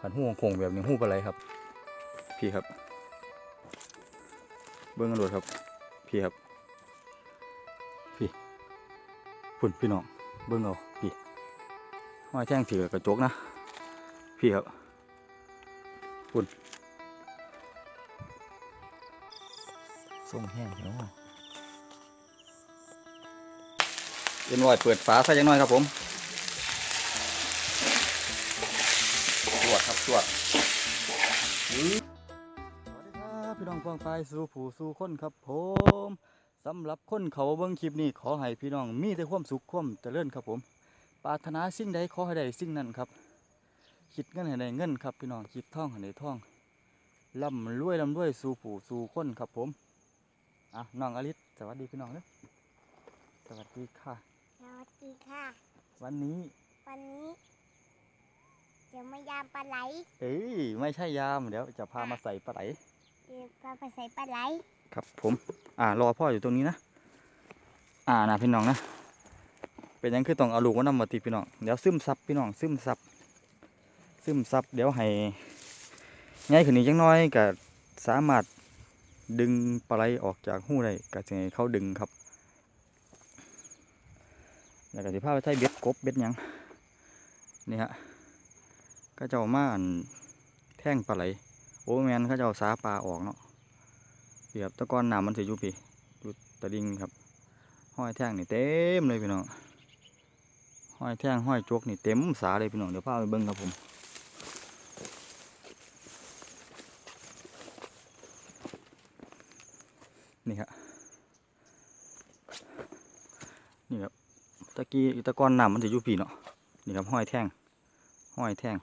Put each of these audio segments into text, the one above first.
ขันหูโคงแบบนี้หูปลาไหลครับ พี่ครับ เบิ้องกันโดดครับ พี่ครับ พี่พุ่นพี่น้องเบิ้องเอาพี่ห้อยแท่งถือกระจกนะ พี่ครับพุ่นส่งแห้งเนาะเย็นวอยเปิดฝาใส่ยังน้อยครับผม จครับตรวจสวัสดีครับพี่น้องฟองไฟสู่ผู้สู่คนครับผมสำหรับคนเขาเบิ้งคลิปนี้ขอให้พี่น้องมีแต่ความสุขความเจริญครับผมปรารถนาสิ่งใดขอให้ได้สิ่งนั้นครับคิดเงินให้ได้เงินครับพี่น้องคิดท่องให้ได้ท่องร่ำรวยร่ำรวยสู่ผู้สู่คนครับผมอะน้องอลิศสวัสดีพี่น้องเด้อสวัสดีค่ะ สวัสดีค่ะ วันนี้วันนี้ จะมายามปลาไหล เอ้ยไม่ใช่ยามเดี๋ยวจะพามาใส่ปลาไหลเดี๋ยวพาไปใส่ปลาไหล ครับผม อ่ารอพ่ออยู่ตรงนี้นะ อ่านะพี่น้องนะ เป็นหยังคือต้องเอาลูกมานำมาติพี่น้อง เดี๋ยวซึมซับพี่น้องซึมซับ ซึมซับเดี๋ยวให้ง่ายขึ้นอีกจังน้อยก็สามารถดึงปลาไหลออกจากหูได้ก็จะให้เขาดึงครับ แล้วก็สิพาไปใช้เบ็ดกบเบ็ดหยังนี่ฮะ ก็จะเอามานแท่งปลาไหล โอ้แมนเขาจะเอาสาปลาออกเนาะพี่ครับตะกอนหน้ำมันสิอยู่พี่อยู่ตะดิงครับ ห้อยแท่งนี่เต็มเลยพี่น้อง ห้อยแท่งห้อยจกนี่เต็มสาเลยพี่น้อง เดี๋ยวพาไปเบิ้งครับผมนี่ครับนี่ครับตะกี้ตะกอนหน้ำมันสิอยู่พี่เนาะนี่ครับห้อยแท่ง ห้อยแท่ง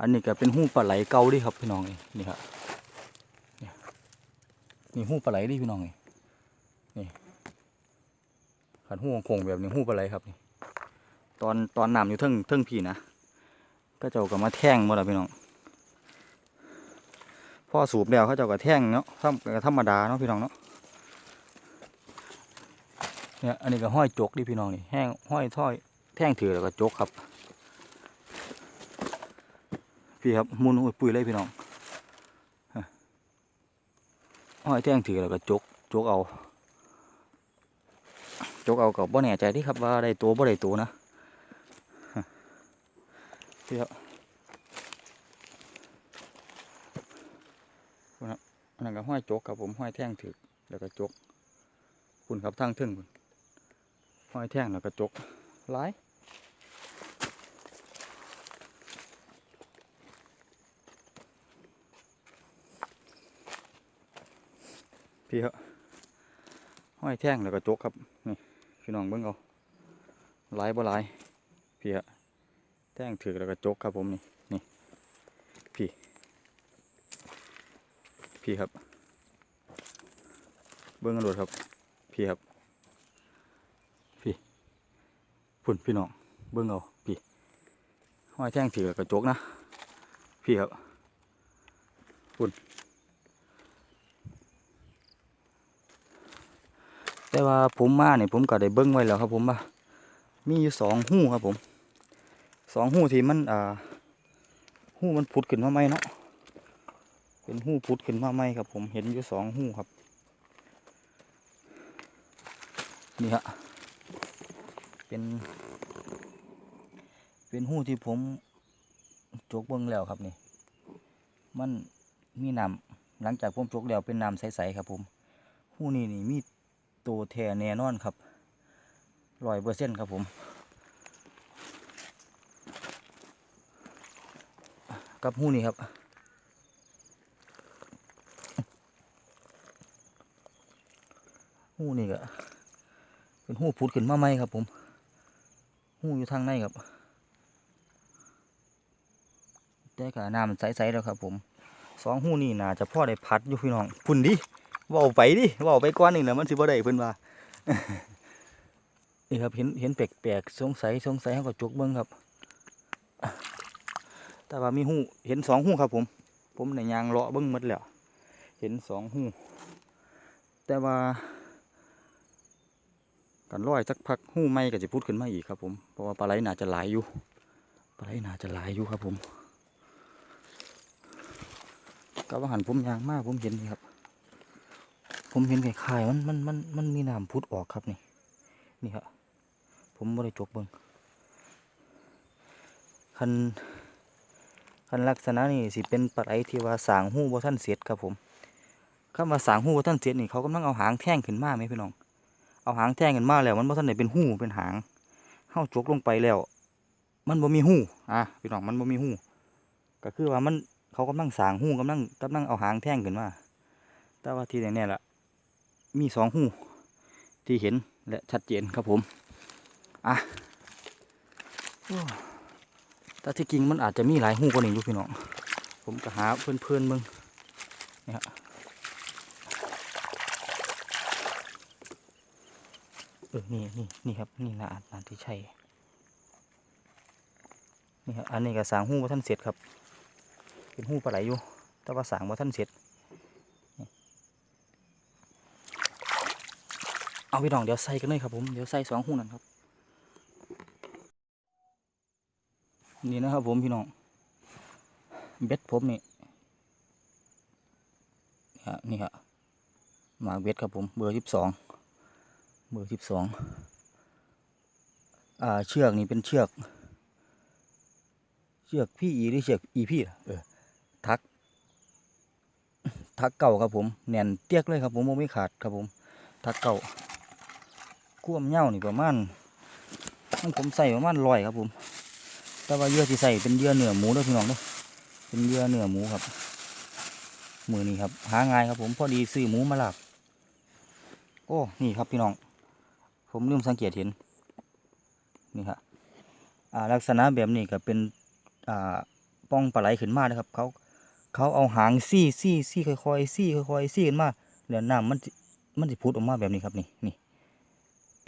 อันนี้ก็เป็นหูปลาไหลเก่าดิครับพี่น้องนี่นี่ครับนี่หูปลาไหลดิพี่น้องนี่ขันหูโคงแบบนี้หูปลาไหลครับนี่ตอนตอนน้ำอยู่เทิงเทิงพี่นะก็เจ้าก็มาแท่งหมดแล้วพี่น้องพ่อสูบแล้วเขาเจ้าก็แท่งเนาะธรรมธรรมดาเนาะพี่น้องเนาะเนี่ยอันนี้ก็ห้อยจกดิพี่น้องนี่แห้งห้อยถ้อยแท่งถือแล้วก็จกครับ พี่ครับมุนอุ้ยปุยเลยพี่น้องห้อยแท่งถือแล้วก็จกจกเอาจกเอากับบ่แน่ใจที่ครับว่าได้ตัวบ่ได้ตัวนะพี่ครับคุณครับนนั้นก็ห้อยจกครับผมห้อยแท่งถือแล้วก็จกคุณครับทางทึ่งคุณห้อยแท่งแล้วก็จกหลาย พี่ครับห้อยแท่งแล้วก็จกครับนี่พี่น้องเบิ่งเอาหลายบ่หลายพี่ครับแท่งถือแล้วก็จกครับผมนี่นี่พี่ พี่ครับ เบิ่งกันโดดครับ พี่ครับ พี่พุ่นพี่น้องเบิ่งเอาพี่ห้อยแท่งถือแล้วก็จกนะพี่ครับ แต่ว่าผมมาเนี่ยผมก็ได้เบิ้งไว้แล้วครับ ผมว่ามีอยู่สองหูครับผมสองหูที่มันอ่าหูมันพุดขึ้นมาใหม่เนาะเป็นหูพุดขึ้นมาใหม่ครับ ผมเห็นอยู่สองหูครับ นี่ฮะเป็นเป็นหูที่ผมจกเบิ้งแล้วครับนี่ มันมีน้ำหลังจากผมจกแล้วเป็นน้ำใสๆครับ ผมหูนี่นี่มี ตัวแท้แน่นอนครับร้อยเปอร์เซ็นครับผมกับหูนี่ครับหูนี่ก็เป็นหูพุดขึ้นมาใหม่ครับผมหูอยู่ทางในครับแต่ก็น้ำใสๆแล้วครับผมสองหูนี่น่าจะพ่อได้พัดอยู่พี่น้องพุ่นดิ ว่าไปดิว่าไปก้อนนี่แหละมันสิบ่ได้เพิ่นว่านี่ครับเห็นเห็นแปลกๆสงสัยสงสัยเขาก็จกเบิ่งครับแต่ว่ามีหูเห็นสองหูครับ ผม ผมในยางเลาะเบิ่งหมดแล้วเห็นสองหูแต่ว่ากันร้อยสักพักหูไม่ก็จะพุดขึ้นมาอีกครับ ผมเพราะว่าปลาไหลน่าจะหลายอยู่ปลาไหลน่าจะหลายอยู่ครับ ผมก็ว่าหันผมยางมากผมเห็นครับ ผมเห็นไข่ไข่มันมันมันมันมีน้ำพุดออกครับนี่ นี่ครับผมไม่ได้จกเบิงคันคันลักษณะนี่สิเป็นปลาไหลที่ว่าสางหูบ่ท่านเสร็จครับผมคำว่าสางหูบ่ท่านเสร็จนี่เขากำลังเอาหางแท่งขึ้นมาไหมพี่น้อง เอาหางแท่งขึ้นมาแล้ว มันบ่ท่านได้เป็นหูเป็นหางเฮาจกลงไปแล้ว มันบ่มีหูอะพี่น้องมันบ่มีหูก็คือว่ามันเขากำลังสางหูกำลังกำลังเอาหางแท่งขึ้นมา แต่ว่าที่แน่ๆล่ะ มีสองหูที่เห็นและชัดเจนครับผม อะแต่ที่จริงมันอาจจะมีหลายหูกว่านี้อยู่พี่น้อง ผมก็หาเพื่อนๆมึงนี่ฮะเออ นี่นี่นี่ครับ นี่นาอาจนาที่ใช่ นี่ครับ อันนี้ก็สางหูว่าท่านเสร็จครับ เป็นหูปลาไหลอยู่ แต่ว่าสางว่าท่านเสร็จ เอาพี่น้องเดี๋ยวใส่กันเลยครับผมเดี๋ยวใส่สองหูนั่นครับ นี่นะครับผมพี่น้องเบ็ดผมนี่นี่ฮะนี่ฮะหมาเบ็ดครับผมเบอร์สิบสองเบอร์สิบสองอ่าเชือกนี่เป็นเชือก เชือกพี่อีหรือเชือกอีพี่เออทัก ทักเก่าครับผมแน่นเตี้ยกเลยครับผมไม่ขาดครับผมทักเก่า ก้วมเหย้านี่ประมาณของผมใส่ประมาณร้อยครับผม แต่ว่าเยื่อที่ใส่เป็นเยื่อเนื้อหมูด้วยพี่น้องเด้อเป็นเยื่อเนื้อหมูครับ มือนี้ครับ หาง่ายครับผมพอดีซื้อหมูมาหลักโอ้นี่ครับพี่น้อง ผมลืมสังเกตเห็นนี่ครับลักษณะแบบนี้ก็เป็นป้องปลาไหลขึ้นมานะครับ เขาเขาเอาหางซี่ซี่ซี่ค่อยๆซี่ค่อยๆซี่ขึ้นมาแล้วน้ำมันมันจะพุดออกมาแบบนี้ครับนี่นี่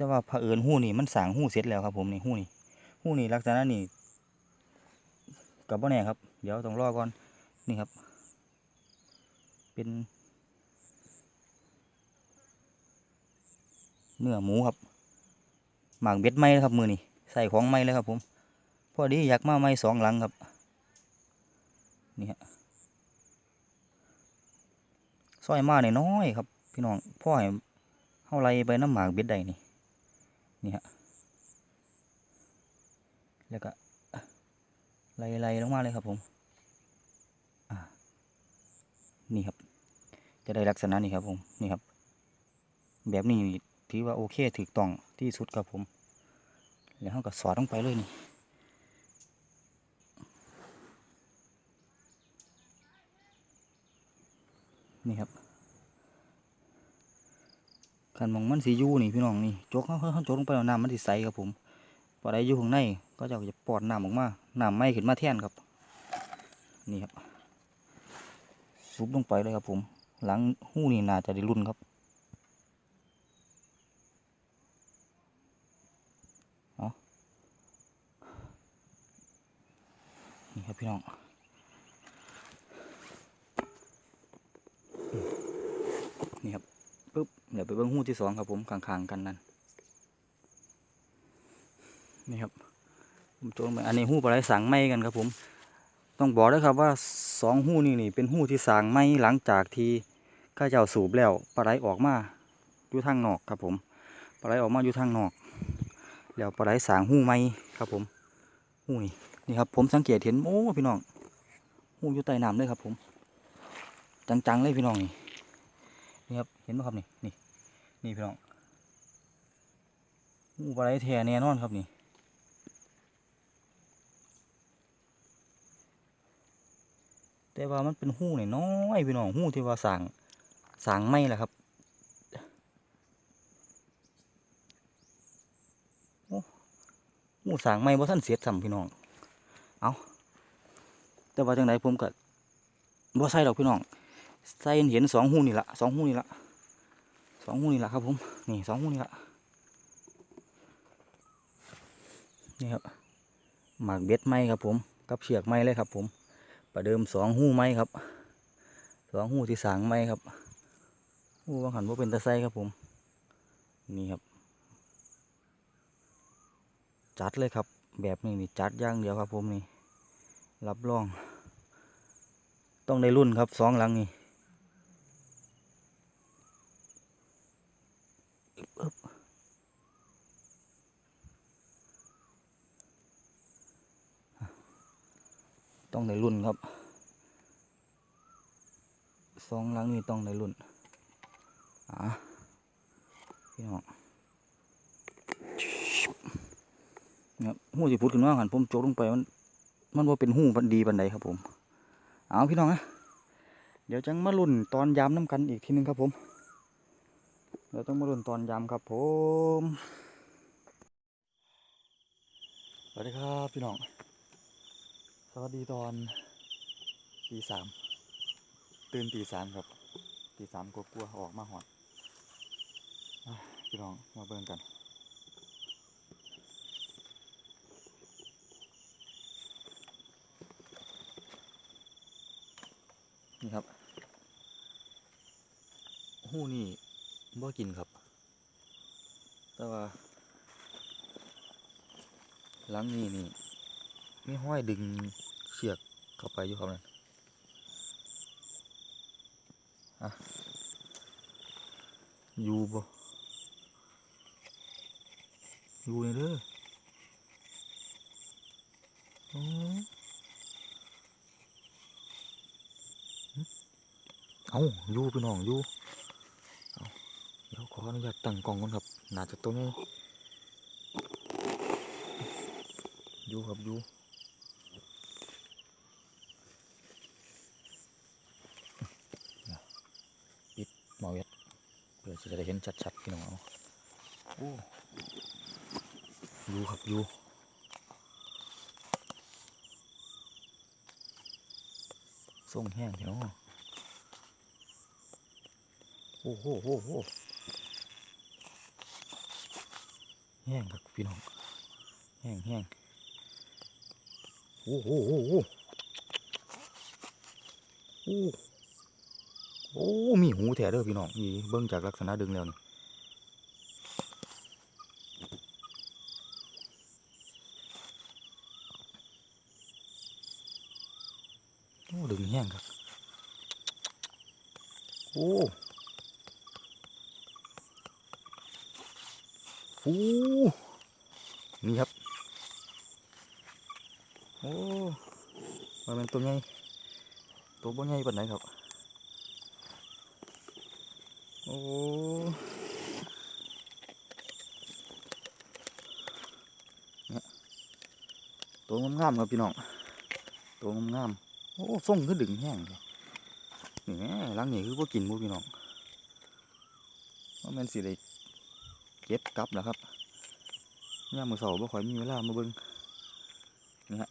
แต่ว่าเผอิญหู้นี่มันสางหู้เสร็จแล้วครับผมนี่หู้นี่หู้นี่ลักษณะนี่กับบ่แน่ครับ เดี๋ยวต้องรอก่อนนี่ครับ เป็น เนื้อหมูครับหมากเบ็ดไม้ครับมือนี่ใส่ของไม้เลยครับผมพอดีอยากมาไม้สองหลังครับนี่ฮะซอยมาหน่อยครับ พี่น้องพ่อให้เฮาไล่ไปน้ำหมากเบ็ดได้นี่ นี่ฮะ แล้วก็ไล่ๆลงมาเลยครับผมนี่ครับ จะได้ลักษณะนี้ครับผม นี่ครับ แบบนี้ถือว่าโอเคถูกต้องที่สุดครับผม แล้วเราก็สอดลงไปเลยนี่นี่ครับ ขันมองมันสียูนี่พี่น้องนี่จกเขาเขาจกลงไปแล้วน้ำมันสีใสครับผมพอได้อยู่ข้างในก็จะจะปอดน้ำออกมาน้ำไม้ขึ้นมาแท่นครับ นี่ครับซุบลงไปเลยครับผม หลังหู้นี่น่าจะได้รุ่นครับเอานี่ครับพี่น้องอืมนี่ครับปุ๊บ เดี๋ยวไปเบิ้งหู้ที่สองครับผมข้างๆกันนั่นนี่ครับผมโจมไปอันนี้หู้ปลาไหลสางไหมกันครับผม ต้องบอกด้วยครับว่าสองหู้นี่นี่เป็นหู้ที่สางไหมหลังจากที่ข้าเจ้าสูบแล้วปลาไหลออกมาอยู่ทางนอกครับผมปลาไหลออกมาอยู่ทางนอก แล้วปลาไหลสางหู้ไหมครับผมหู้นี่นี่ครับผมสังเกตเห็นโอ้พี่น้องหู้อยู่ใต้น้ำเลยครับผม จังๆเลยพี่น้องนี่ ห็นไหมครับนี่นี่นี่พี่น้องหู้ปลาไหลแท้แน่นอนครับนี่แต่ว่ามันเป็นหู้น้อยพี่น้องหู้ที่ว่าสางสางไม่แหละครับหู้สางไม่บ่ท่านเสียสัมพี่น้องเอาแต่ว่าจังไดผมก็บ่ใส่ดอกพี่น้องใส่เห็นสองหู้นี่ละสองหู้นี่ละ สองหูนี่แหละครับผมนี่สองหูนี่แหละนี่ครับหมากเบ็ดไม้ครับผมกับเชือกไม้เลยครับ ผมประเดิมสองหูไม้ครับสองหูที่สางไม้ครับหู้บางหันว่าเป็นตะไซครับผม นี่ครับ จัดเลยครับ แบบนี้นี่จัดย่างเดียวครับผมนี่รับรอง ต้องได้รุ่นครับสองหลังนี่ ต้องได้รุ่นครับสองหลังนี่ต้องได้รุ่นอะพี่น้องเนี่ยหูสิพุดขึ้นมาหันผมโจกลงไปมันมันว่าเป็นหูมันดีปันใดครับผมเอาพี่น้องนะเดี๋ยวจังมาลุ่นตอนยามน้ำกันอีกทีหนึงครับผมเดี๋ยวต้องมาลุ่นตอนยามครับผมสวัสดีครับพี่น้อง วัสดีตอนตีสามตื่นตีสามครับตีสามกลัวๆออกมาหอดพี่น้องมาเบิ่งกันนี่ครับหู้นี่บ่กินครับ แต่ว่าหลังนี้นี่ มีห้อยดึงเชือกเข้าไปอยู่ครับนั่นอะอยู่บ่อยู่นี่เด้ออ๋อเอาอยู่พี่น้องอยู่เอาเดี๋ยวขออนุญาตตั้งกล้องก่อนครับน่าจะตัวนี้อยู่ครับอยู่ หมอเวทเพื่อจะได้เห็นชัดๆพี่น้องเอาโอ้อยู่ครับอยู่ส่งแห้งเดี๋ยวโอ้โหโอ้โหแห้งครับพี่น้องแห้งแห้งโอ้โหโอ้โหโอ้ โอ้มีหูแถเด้อพี่น้องนี่เบิ่งจากลักษณะดึงแล้วนี่โอ้ดึงแห้งครับ โอ้โอ้นี่ครับ โอ้มันเป็นตัวใหญ่ตัวบ่ใหญ่ปานไหนครับ โอ้ตัวงามๆครับพี่น้อง ตัวงามๆโอ้ส่งคือดึงแห้งเลยนี่แม่ลังนี่คือพวกกินหมูพี่น้องว่ามันสิได้เก็บกลับแล้วครับย่ามมือเสาบ่ค่อยมีเวลามาเบิ่งนี่ฮะ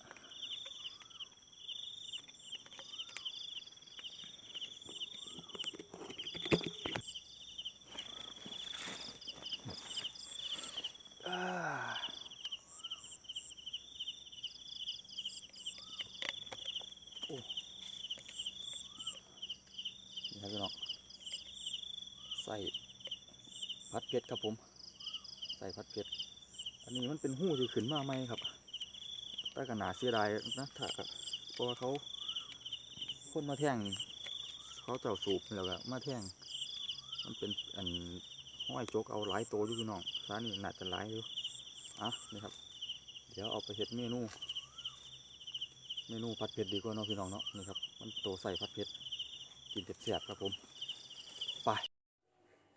อ่าโอ้นี่ครับพี่น้องใส่ พัดเพชรครับผม ใส่พัดเพชรอันนี้มันเป็นหู้ที่ขึ้นมาใหม่ครับแต่ก็น่าเสียดายนะถ้าเพราะเขาคนมาแท่งเขาเจ้าสูบแล้วก็มาแท่งมันเป็นอันห้อยโจกเอาหลายตัวอยู่พี่น้องร้านนี้น่าจะหลายอยู่อะนี่ครับ เดี๋ยวเอาไปเฮ็ดเมนูเมนูพัดเพชรดีกว่าเนาะพี่น้องเนาะนี่ครับ มันโตใส่พัดเพชรกินเสียบครับผม ไป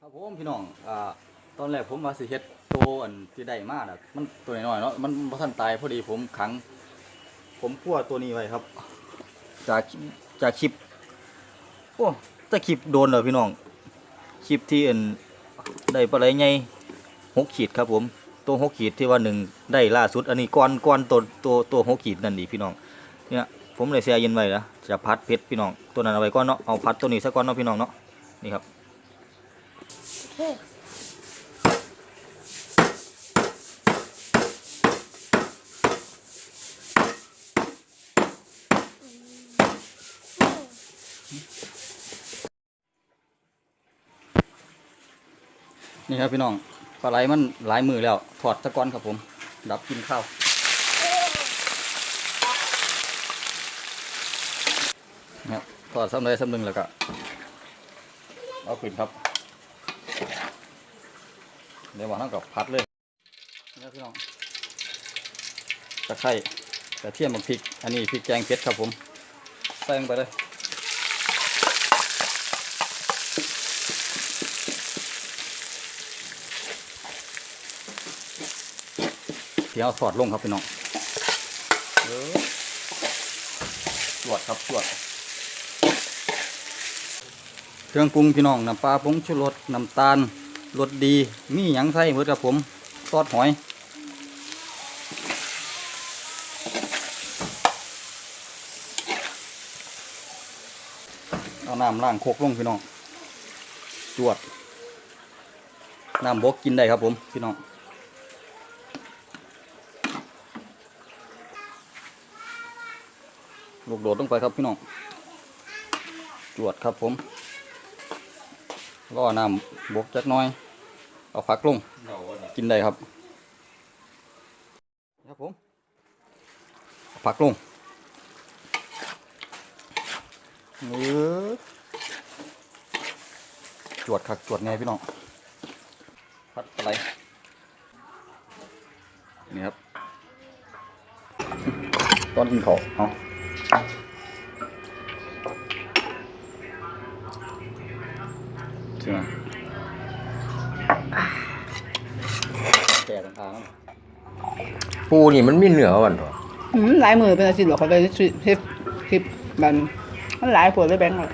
ครับผมพี่น้องอ่าตอนแรกผมว่าสิเฮ็ดโตวอันที่ได้มาน่ะมันตัวน้อยๆเนาะมันบ่ทันตายพอดีผมขัง ผมคั่วตัวนี้ไว้ครับ จากจากคลิปโอ้แต่คลิปโดนเลยพี่น้องคลิปที่อันได้ปลาไหลใหญ่หกขีดครับผมตัวหกขีดที่ว่าหนึ่งได้ล่าสุด อันนี้ก้อนก้อนตัวตัวตัวหกขีดนั่นดีพี่น้องเนี่ยผมเลยแช่เย็นไว้นะจะพัดเพชรพี่น้องตัวนั้นเอาไว้ก่อนเนาะเอาพัดตัวนี้ซะก่อนเนาะพี่น้องเนาะนี่ครับ นี่ครับพี่น้องปลาไหลมันหลายมือแล้ว ถอดตะกอนครับผม ดับกินข้าวนะครับทอดซ้ำใดซ้ำหนึ่งแล้วก็เอาขึ้นครับ เดี๋ยววางทั้งกับพัดเลยนี่พี่น้องตะไคร้กระเทียมกับพริก อันนี้พริกแกงเผ็ดครับผม ใส่ลงไปเลยเดี๋ยวเอาสอดลงครับพี่น้องเออสวดครับสวด เครื่องปรุงพี่น้อง น้ำปลาผงชูรส น้ำตาล รสดี มีหยังใส่หมดครับผมซอสหอย เอาน้ำล้างโคกลงพี่น้อง จวด น้ำบกกินได้ครับผมพี่น้องลูกโดดลงไปครับพี่น้อง จวดครับผม ล่อน้ำบวกจักน้อย เอาผักลง กินได้ครับครับผมผักลงเออจวดคักจวดไงพี่น้องพัดอะไรนี่ครับตอนกินข้าเอา ใช่ไหมแก่ต่างๆปูนี่มันมีเหนือวันตัวอืมหลายมือเป็นอาชีพหรอกเขาไปคลิปคลิปคลิปมันมันหลายผลเลยแบงค์เลย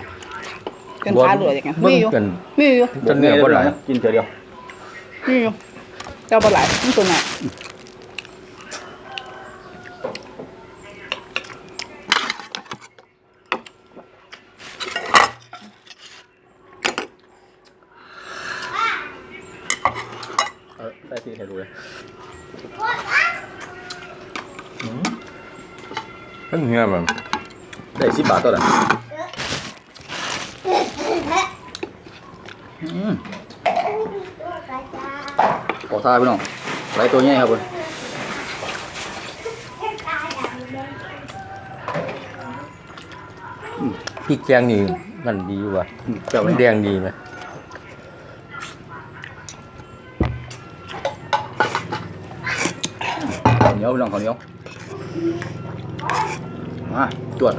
กันตาเหลืออย่างเงี้ยเบิ่มีงอยู่กันมีอยู่จะเหนือบ่หลายกินเถอะเดียวมีอยู่เจ้าปลาไหลนี่ตัวไหน ได้ที่ให้ดูเลยมันเหนือมันได้สิบบาทตัวละอืมขอทาพี่น้องไรตัวใหญ่ครับเว้ยพริกแกงนี่มันดีอยู่ว่ะอืมเจ้ามันแดงดีไหม ยวพี่น้องข้าวเหนียวมาจวด嗯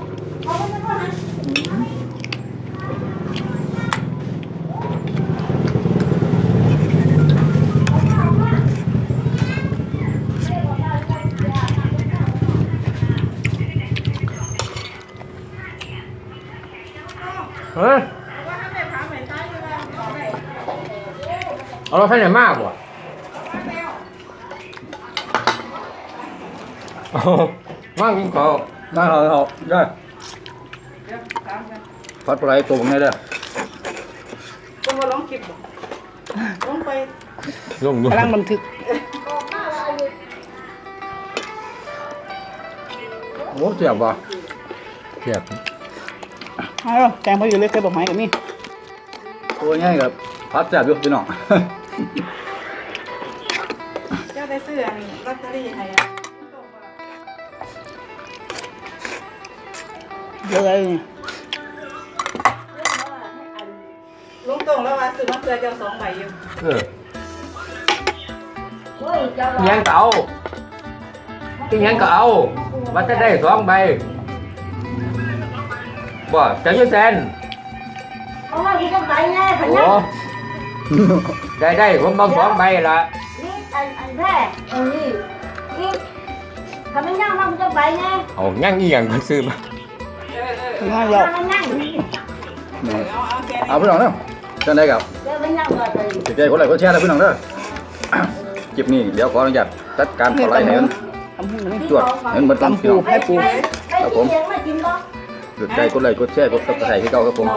เฮ้ยเอาเราใช้ไหนมากบ่า มากกินข้าวได้ครับเอาได้พัดปลาไหลตัวผมเนี่ยเด้อต้องมาลองคลิปลองไปลงดูกำลังบันทึกโอ้เจ็บว่ะเทียบเอาล่ะแกงพออยู่เลยเคยบอกไม้กับมี่ตัวใหญ่ครับพัดแจ็บอยู่พี่น้องเจ้าได้ซื้ออันลอตเตอรี่ให้ ยอะเลยลุงตรงแล้วว่าซื้อมะเขือเจ้าสองใบอยู่เออยังก็เอากินยังก็เอามันจะได้สองใบบ่จะอยืดแซนเอามาที่จะไปไงพะโอ้นะได้ได้ผมมาสองใบละนี่อันอันแรกอันนี้นี่ทำไมนั่งมาจะไปไงเอายังอีหยังก็ซื้อมา ง่ายเยอะทำไมนั่งเอาเอาแค่เอาพี่น้องเนาะจังได้กับเดี๋ยวไปนั่งก่อนเลยติดใจคนไหนก็แช่เลยพี่น้องเด้อคลิปนี้เดี๋ยวขออนุญาตจัดการขอไหลให้มันทำหุ้นกันนี่จวดให้มันเบิดลำพี่น้องไปไปไปที่เลี้ยงมากินก็ติดใจกดไลค์กดแชร์กดติดตามให้เก่าครับผม